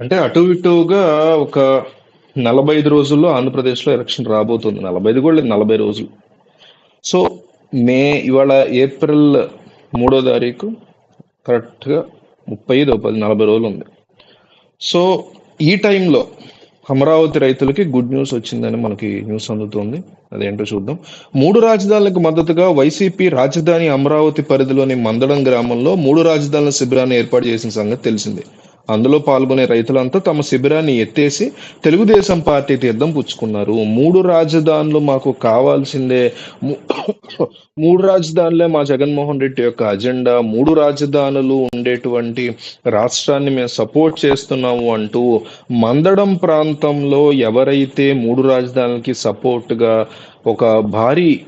అంటే అటు ఇటుగా ఒక నలభై ఐదు రోజుల్లో ఆంధ్రప్రదేశ్లో ఎలక్షన్ రాబోతుంది. నలభై ఐదు కూడా లేదు నలభై రోజులు. సో మే ఇవాళ ఏప్రిల్ మూడో తారీఖు కరెక్ట్గా ముప్పై ఐదు పది నలభై రోజులు ఉంది. సో ఈ టైంలో అమరావతి రైతులకి గుడ్ న్యూస్ వచ్చిందని మనకి న్యూస్ అందుతుంది. అదేంటో చూద్దాం. మూడు రాజధానులకు మద్దతుగా వైసీపీ రాజధాని అమరావతి పరిధిలోని మందడం గ్రామంలో మూడు రాజధానుల శిబిరాన్ని ఏర్పాటు చేసిన సంగతి తెలిసింది. అందులో పాల్గొనే రైతులంతా తమ శిబిరాన్ని ఎత్తేసి తెలుగుదేశం పార్టీ తీర్థం పుచ్చుకున్నారు. మూడు రాజధానులు మాకు కావాల్సిందే. మూడు రాజధానులే మా జగన్మోహన్ రెడ్డి యొక్క అజెండా. మూడు రాజధానులు ఉండేటువంటి రాష్ట్రాన్ని మేము సపోర్ట్ చేస్తున్నాము అంటూ మందడం ప్రాంతంలో ఎవరైతే మూడు రాజధానులకి సపోర్ట్గా ఒక భారీ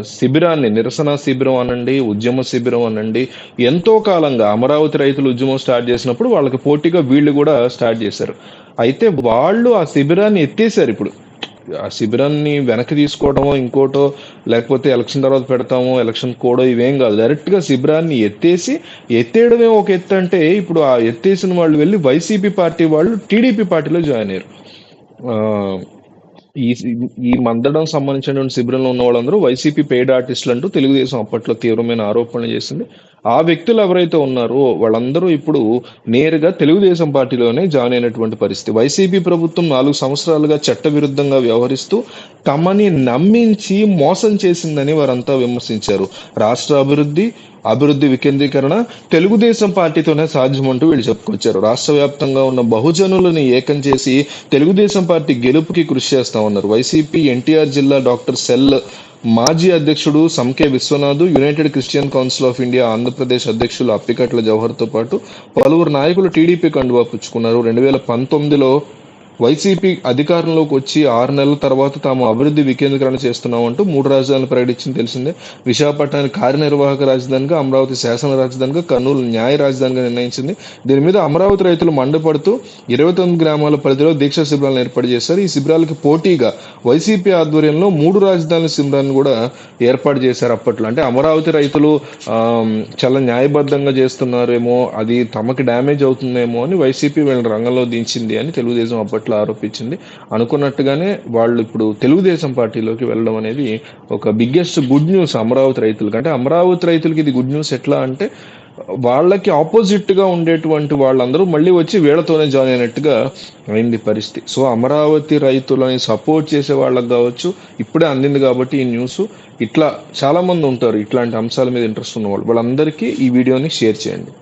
శిబిరాన్ని నిరసన శిబిరం అనండి ఉద్యమ శిబిరం అనండి ఎంతో కాలంగా అమరావతి రైతులు ఉద్యమం స్టార్ట్ చేసినప్పుడు వాళ్ళకి పోటీగా వీళ్ళు కూడా స్టార్ట్ చేశారు. అయితే వాళ్ళు ఆ శిబిరాన్ని ఎత్తేసారు ఇప్పుడు. ఆ శిబిరాన్ని వెనక్కి తీసుకోవడమో ఇంకోటో లేకపోతే ఎలక్షన్ తర్వాత పెడతామో ఎలక్షన్ కూడా ఇవేం కాదు. డైరెక్ట్గా శిబిరాన్ని ఎత్తేసి ఎత్తేయడమే ఒక ఎత్తు అంటే ఇప్పుడు ఆ ఎత్తేసిన వాళ్ళు వెళ్ళి వైసీపీ పార్టీ వాళ్ళు టీడీపీ పార్టీలో జాయిన్ అయ్యారు. ఆ, ఈ ఈ మందడం సంబంధించినటువంటి శిబిరంలో ఉన్న వాళ్ళందరూ వైసీపీ పెయిడ్ ఆర్టిస్టులు అంటూ తెలుగుదేశం అప్పట్లో తీవ్రమైన ఆరోపణలు చేసింది. ఆ వ్యక్తులు ఎవరైతే ఉన్నారో వాళ్ళందరూ ఇప్పుడు నేరుగా తెలుగుదేశం పార్టీలోనే జాయిన్ అయినటువంటి పరిస్థితి. వైసీపీ ప్రభుత్వం నాలుగు సంవత్సరాలుగా చట్టవిరుద్ధంగా వ్యవహరిస్తూ తమని నమ్మించి మోసం చేసిందని వారంతా విమర్శించారు. రాష్ట్ర అభివృద్ధి అభివృద్ధి వికేంద్రీకరణ తెలుగుదేశం పార్టీతోనే సాధ్యమంటూ వీళ్ళు చెప్పుకొచ్చారు. రాష్ట్ర వ్యాప్తంగా ఉన్న బహుజనులని ఏకం చేసి తెలుగుదేశం పార్టీ గెలుపుకి కృషి చేస్తా ఉన్నారు. వైసీపీ ఎన్టీఆర్ జిల్లా డాక్టర్ సెల్ మాజీ అధ్యక్షుడు Sanke Vishwanath United Christian Council of India Andhra Pradesh అధ్యక్షులు అప్పికట్ల జవహర్తో పాటు పలువురు నాయకులు టీడీపీ కండువా పుచ్చుకున్నారు. రెండు వేల పంతొమ్మిదిలో వైసీపీ అధికారంలోకి వచ్చి ఆరు నెలల తర్వాత తాము అభివృద్ధి వికేంద్రీకరణ చేస్తున్నామంటూ మూడు రాజధానులు ప్రకటించింది తెలిసిందే. విశాఖపట్నాన్ని కార్యనిర్వాహక రాజధానిగా అమరావతి శాసన రాజధానిగా కర్నూలు న్యాయ రాజధానిగా నిర్ణయించింది. దీని మీద అమరావతి రైతులు మండిపడుతూ ఇరవై తొమ్మిది గ్రామాల పరిధిలో దీక్షా శిబిరాలను ఏర్పాటు చేశారు. ఈ శిబిరాలకు పోటీగా వైసీపీ ఆధ్వర్యంలో మూడు రాజధానుల శిబిరాన్ని కూడా ఏర్పాటు చేశారు అప్పట్లో. అంటే అమరావతి రైతులు చాలా న్యాయబద్ధంగా చేస్తున్నారేమో అది తమకి డ్యామేజ్ అవుతుందేమో అని వైసీపీ వీళ్ళని రంగంలో దించింది అని తెలుగుదేశం అప్పట్లో ఆరోపించింది. అనుకున్నట్టుగానే వాళ్ళు ఇప్పుడు తెలుగుదేశం పార్టీలోకి వెళ్ళడం అనేది ఒక బిగ్గెస్ట్ గుడ్ న్యూస్ అమరావతి రైతులకు. అంటే అమరావతి రైతులకి ఇది గుడ్ న్యూస్ ఎట్లా అంటే వాళ్ళకి ఆపోజిట్గా ఉండేటువంటి వాళ్ళందరూ మళ్ళీ వచ్చి వీళ్ళతోనే జాయిన్ అయినట్టుగా అయింది పరిస్థితి. సో అమరావతి రైతులని సపోర్ట్ చేసే వాళ్ళకి కావచ్చు ఇప్పుడే అందింది కాబట్టి ఈ న్యూస్ ఇట్లా చాలా మంది ఉంటారు ఇట్లాంటి అంశాల మీద ఇంట్రెస్ట్ ఉన్న వాళ్ళు వాళ్ళందరికీ ఈ వీడియోని షేర్ చేయండి.